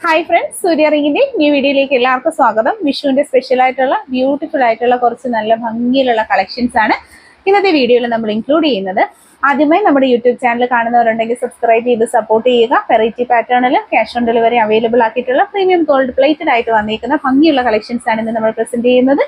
Hi friends സൂര്യറിങ്ങിന്റെ new വീഡിയോയിലേക്ക് എല്ലാവർക്കും സ്വാഗതം. വിഷുവിന്റെ സ്പെഷ്യൽ ആയിട്ടുള്ള ബ്യൂട്ടിഫുൾ ആയിട്ടുള്ള കുറച്ച് നല്ല ഭംഗിയിലുള്ള കളക്ഷൻസ് ആണ് ഇന്നത്തെ വീഡിയോയിൽ നമ്മൾ ഇൻക്ലൂഡ് ചെയ്യുന്നത്. ആദ്യമായി നമ്മുടെ യൂട്യൂബ് ചാനൽ കാണുന്നവരുണ്ടെങ്കിൽ സബ്സ്ക്രൈബ് ചെയ്ത് സപ്പോർട്ട് ചെയ്യുക. വെറൈറ്റി പാറ്റേണിൽ ക്യാഷ് ഓൺ ഡെലിവറി അവൈലബിൾ ആക്കിയിട്ടുള്ള പ്രീമിയം ഗോൾഡ് പ്ലേറ്റഡ് ആയിട്ട് വന്നിരിക്കുന്ന ഭംഗിയുള്ള കളക്ഷൻസ് ആണ് ഇന്ന് നമ്മൾ പ്രസന്റ് ചെയ്യുന്നത്.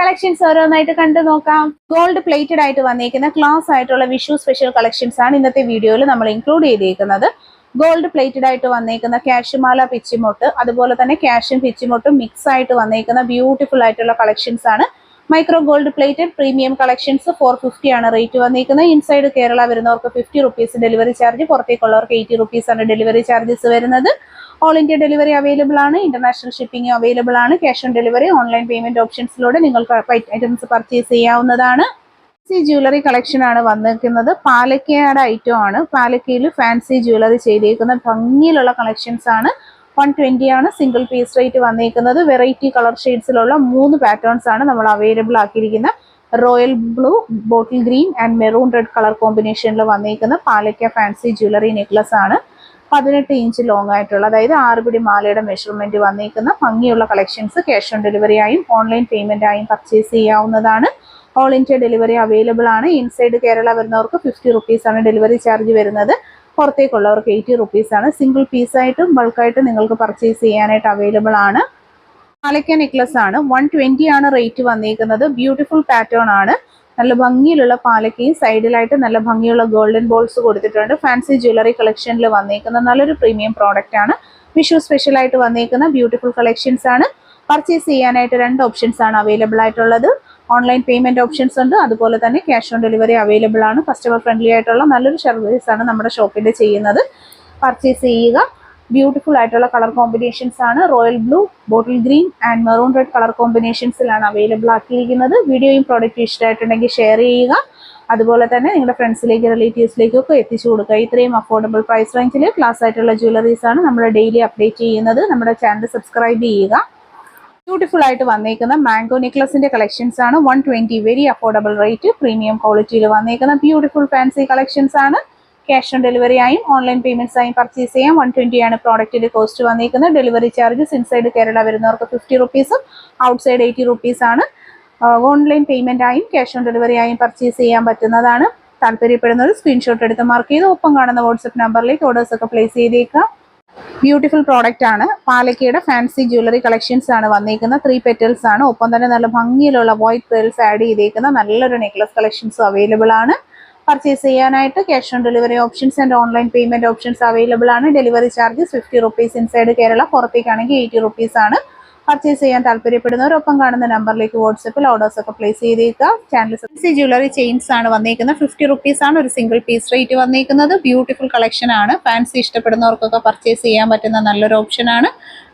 കളക്ഷൻസ് ഓരോന്നായിട്ട് കണ്ടു നോക്കാം. ഗോൾഡ് പ്ലേറ്റഡ് ആയിട്ട് വന്നിരിക്കുന്ന ക്ലാസ് ആയിട്ടുള്ള വിഷു സ്പെഷ്യൽ കളക്ഷൻസ് ആണ് ഇന്നത്തെ വീഡിയോയിൽ നമ്മൾ ഇൻക്ലൂഡ് ചെയ്തിരിക്കുന്നത് ഗോൾഡ് പ്ലേറ്റഡ് ആയിട്ട് വന്നേക്കുന്ന കാഷ്മാല പിച്ചിമൊട്ട് അതുപോലെ തന്നെ കാഷും പിച്ചിമൊട്ടും മിക്സ് ആയിട്ട് വന്നേക്കുന്ന ബ്യൂട്ടിഫുൾ ആയിട്ടുള്ള കളക്ഷൻസ് ആണ്. Micro gold plated premium collections four fifty ആണ് റേറ്റ് വന്നിരിക്കുന്നത് ഇൻസൈഡ് കേരള വരുന്നവർക്ക് ഫിഫ്റ്റി റുപ്പീസ് ഡെലിവറി ചാർജ് പുറത്തേക്കുള്ളവർക്ക് എയ്റ്റി റുപ്പീസ് ആണ് ഡെലിവറി ചാർജസ് വരുന്നത്. ഓൾ ഇന്ത്യ ഡെലിവറി അവൈലബിൾ ആണ് ഇന്റർനാഷണൽ ഷിപ്പിംഗ് അവൈലബിൾ ആണ്. Cash on delivery online payment ഓപ്ഷൻസിലൂടെ നിങ്ങൾക്ക് ഐറ്റംസ് പർച്ചേസ് ചെയ്യാവുന്നതാണ്. ഫാൻസി ജ്വല്ലറി കളക്ഷൻ ആണ് വന്നിരിക്കുന്നത്. പാലക്കയുടെ ഐറ്റം ആണ്. പാലക്കയിൽ ഫാൻസി ജ്വല്ലറി ചെയ്തേക്കുന്ന ഭംഗിയിലുള്ള കളക്ഷൻസ് ആണ്. വൺ ട്വന്റി ആണ് സിംഗിൾ പീസ് റേറ്റ് വന്നിരിക്കുന്നത്. വെറൈറ്റി കളർ ഷെയ്ഡ്സിലുള്ള മൂന്ന് പാറ്റേൺസ് ആണ് നമ്മൾ available ആക്കിയിരിക്കുന്നത്. Royal blue bottle green and maroon red colour കോമ്പിനേഷനിൽ വന്നിരിക്കുന്ന പാലക്ക ഫാൻസി ജ്വല്ലറി നെക്ലസ് ആണ്. പതിനെട്ട് ഇഞ്ച് ലോങ് ആയിട്ടുള്ള അതായത് ആറ് പിടി മാലയുടെ മെഷർമെന്റ് വന്നിരിക്കുന്ന ഭംഗിയുള്ള കളക്ഷൻസ് ക്യാഷ് ഓൺ ഡെലിവറി ആയും ഓൺലൈൻ പേയ്മെന്റ് ആയും പർച്ചേസ് ചെയ്യാവുന്നതാണ്. ഓൾ ഇന്ത്യ ഡെലിവറി അവൈലബിൾ ആണ്. ഇൻസൈഡ് കേരള വരുന്നവർക്ക് ഫിഫ്റ്റി റുപ്പീസ് ആണ് ഡെലിവറി ചാർജ് വരുന്നത്. പുറത്തേക്കുള്ളവർക്ക് എയ്റ്റി റുപ്പീസ് ആണ്. സിംഗിൾ പീസായിട്ടും ബൾക്കായിട്ടും നിങ്ങൾക്ക് പർച്ചേസ് ചെയ്യാനായിട്ട് അവൈലബിൾ ആണ്. മാലയ്ക്ക നെക്ലസ് ആണ്. വൺ ട്വന്റി ആണ് റേറ്റ് വന്നിരിക്കുന്നത് ബ്യൂട്ടിഫുൾ പാറ്റേൺ ആണ്. നല്ല ഭംഗിയിലുള്ള പാലക്കയും സൈഡിലായിട്ട് നല്ല ഭംഗിയുള്ള ഗോൾഡൻ ബോൾസ് കൊടുത്തിട്ടുണ്ട്. ഫാൻസി ജ്വല്ലറി കളക്ഷനിൽ വന്നേക്കുന്ന നല്ലൊരു പ്രീമിയം പ്രോഡക്റ്റ് ആണ്. വിഷു സ്പെഷ്യൽ ആയിട്ട് വന്നിരിക്കുന്ന ബ്യൂട്ടിഫുൾ കളക്ഷൻസ് ആണ്. പർച്ചേസ് ചെയ്യാനായിട്ട് രണ്ട് ഓപ്ഷൻസ് ആണ് അവൈലബിൾ ആയിട്ടുള്ളത്. ഓൺലൈൻ പേയ്മെന്റ് ഓപ്ഷൻസ് ഉണ്ട്. അതുപോലെ തന്നെ ക്യാഷ് ഓൺ ഡെലിവറി അവൈലബിൾ ആണ്. കസ്റ്റമർ ഫ്രണ്ട്ലി ആയിട്ടുള്ള നല്ലൊരു സർവീസ് ആണ് നമ്മുടെ ഷോപ്പിൽ ചെയ്യുന്നത്. പർച്ചേസ് ചെയ്യുക. ബ്യൂട്ടിഫുൾ ആയിട്ടുള്ള കളർ കോമ്പിനേഷൻസ് ആണ്. Royal blue bottle green and maroon red colour കോമ്പിനേഷൻസിലാണ് available ആക്കിയിരിക്കുന്നത്. വീഡിയോയും പ്രോഡക്റ്റ് ഇഷ്ടമായിട്ടുണ്ടെങ്കിൽ ഷെയർ ചെയ്യുക. അതുപോലെ തന്നെ നിങ്ങളുടെ ഫ്രണ്ട്സിലേക്ക് റിലേറ്റീവ്സിലേക്കും ഒക്കെ എത്തിച്ചു കൊടുക്കുക. ഇത്രയും അഫോർഡബിൾ പ്രൈസ് റേഞ്ചിൽ ക്ലാസ് ആയിട്ടുള്ള ജ്വല്ലറീസ് ആണ് നമ്മൾ ഡെയിലി അപ്ഡേറ്റ് ചെയ്യുന്നത്. നമ്മുടെ ചാനൽ സബ്സ്ക്രൈബ് ചെയ്യുക. ബ്യൂട്ടിഫുൾ ആയിട്ട് വന്നേക്കുന്ന മാംഗോ നെക്ലസിന്റെ കളക്ഷൻസ് ആണ്. One twenty very affordable rate premium ക്വാളിറ്റിയിൽ വന്നേക്കുന്ന ബ്യൂട്ടിഫുൾ ഫാൻസി കളക്ഷൻസ് ആണ്. ക്യാഷ് ഓൺ ഡെലിവറി ആയും ഓൺലൈൻ പേയ്മെന്റ്സ് ആയും പർച്ചേസ് ചെയ്യാം വൺ ട്വന്റി ആണ് പ്രോഡക്റ്റിന്റെ കോസ്റ്റ് വന്നിരിക്കുന്നത് ഡെലിവറി ചാർജസ് ഇൻസൈഡ് കേരള വരുന്നവർക്ക് ഫിഫ്റ്റി റുപ്പീസും ഔട്ട്സൈഡ് എയ്റ്റി റുപ്പീസ് ആണ്. ഓൺലൈൻ പേയ്മെന്റ് ആയും ക്യാഷ് ഓൺ ഡെലിവറി ആയും പർച്ചേസ് ചെയ്യാൻ പറ്റുന്നതാണ്. താല്പര്യപ്പെടുന്നവർ സ്ക്രീൻഷോട്ട് എടുത്ത് മാർക്ക് ചെയ്ത് ഒപ്പം കാണുന്ന വാട്സപ്പ് നമ്പറിലേക്ക് ഓർഡേഴ്സ് ഒക്കെ പ്ലേസ് ചെയ്തേക്കാം ബ്യൂട്ടിഫുൾ പ്രോഡക്റ്റ് ആണ്. പാലക്കയുടെ ഫാൻസി ജ്വല്ലറി കളക്ഷൻസ് ആണ് വന്നിരിക്കുന്നത് ത്രീ പെറ്റൽസ് ആണ്. ഒപ്പം തന്നെ നല്ല ഭംഗിയിലുള്ള വൈറ്റ് പേൾസ് ആഡ് ചെയ്തേക്കുന്ന നല്ലൊരു നെക്ലസ് കളക്ഷൻസും അവൈലബിൾ ആണ്. പർച്ചേസ് ചെയ്യാനായിട്ട് cash on delivery options and online payment options available ആണ്. Delivery charges fifty rupees inside Kerala പുറത്തേക്കാണെങ്കിൽ eighty rupees ആണ്. പർച്ചേസ് ചെയ്യാൻ താല്പര്യപ്പെടുന്നവരൊപ്പം കാണുന്ന നമ്പറിലേക്ക് വാട്സപ്പിൽ ഓർഡേഴ്സ് ഒക്കെ പ്ലേസ് ചെയ്തേക്കുക. ചാനൽ സി ജ്വല്ലറി ചെയിൻസ് ആണ് വന്നേക്കുന്നത്. ഫിഫ്റ്റി റുപ്പീസ് ആണ് ഒരു സിംഗിൾ പീസ് റേറ്റ് വന്നേക്കുന്നത്. ബ്യൂട്ടിഫുൾ കളക്ഷൻ ആണ്. ഫാൻസി ഇഷ്ടപ്പെടുന്നവർക്കൊക്കെ പർച്ചേസ് ചെയ്യാൻ പറ്റുന്ന നല്ലൊരു ഓപ്ഷൻ ആണ്.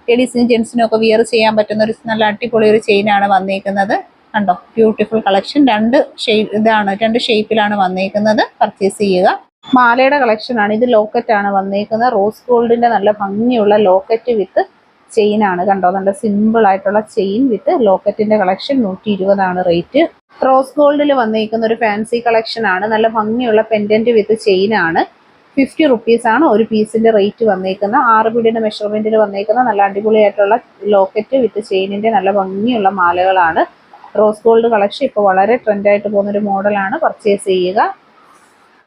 ലേഡീസിനും ജെൻസിനും ഒക്കെ വിയർ ചെയ്യാൻ പറ്റുന്ന ഒരു നല്ല അടിപൊളി ഒരു ചെയിൻ ആണ് വന്നിരിക്കുന്നത് കണ്ടോ? ബ്യൂട്ടിഫുൾ കളക്ഷൻ രണ്ട് ഷേപ്പ് ഇതാണ് രണ്ട് ഷേപ്പിലാണ് വന്നേക്കുന്നത്. പർച്ചേസ് ചെയ്യുക. മാലയുടെ ആണ്. ഇത് ലോക്കറ്റ് ആണ് വന്നേക്കുന്നത്. റോസ് ഗോൾഡിന്റെ നല്ല ഭംഗിയുള്ള ലോക്കറ്റ് വിത്ത് ചെയിൻ ആണ്. കണ്ടോ? നല്ല സിമ്പിൾ ആയിട്ടുള്ള ചെയിൻ വിത്ത് ലോക്കറ്റിന്റെ കളക്ഷൻ നൂറ്റി ഇരുപതാണ് റേറ്റ് റോസ് ഗോൾഡിൽ വന്നിരിക്കുന്ന ഒരു ഫാൻസി കളക്ഷൻ ആണ്. നല്ല ഭംഗിയുള്ള പെൻഡന്റ് വിത്ത് ചെയിൻ ആണ്. ഫിഫ്റ്റി റുപ്പീസ് ആണ് ഒരു പീസിന്റെ റേറ്റ് വന്നേക്കുന്നത്. ആറ് പിടിയുടെ മെഷർമെന്റിൽ വന്നേക്കുന്ന നല്ല അടിപൊളിയായിട്ടുള്ള ലോക്കറ്റ് വിത്ത് ചെയിനിന്റെ നല്ല ഭംഗിയുള്ള മാലകളാണ്. റോസ് ഗോൾഡ് കളക്ഷൻ ഇപ്പോൾ വളരെ ട്രെൻഡായിട്ട് പോകുന്നൊരു മോഡലാണ് പർച്ചേസ് ചെയ്യുക.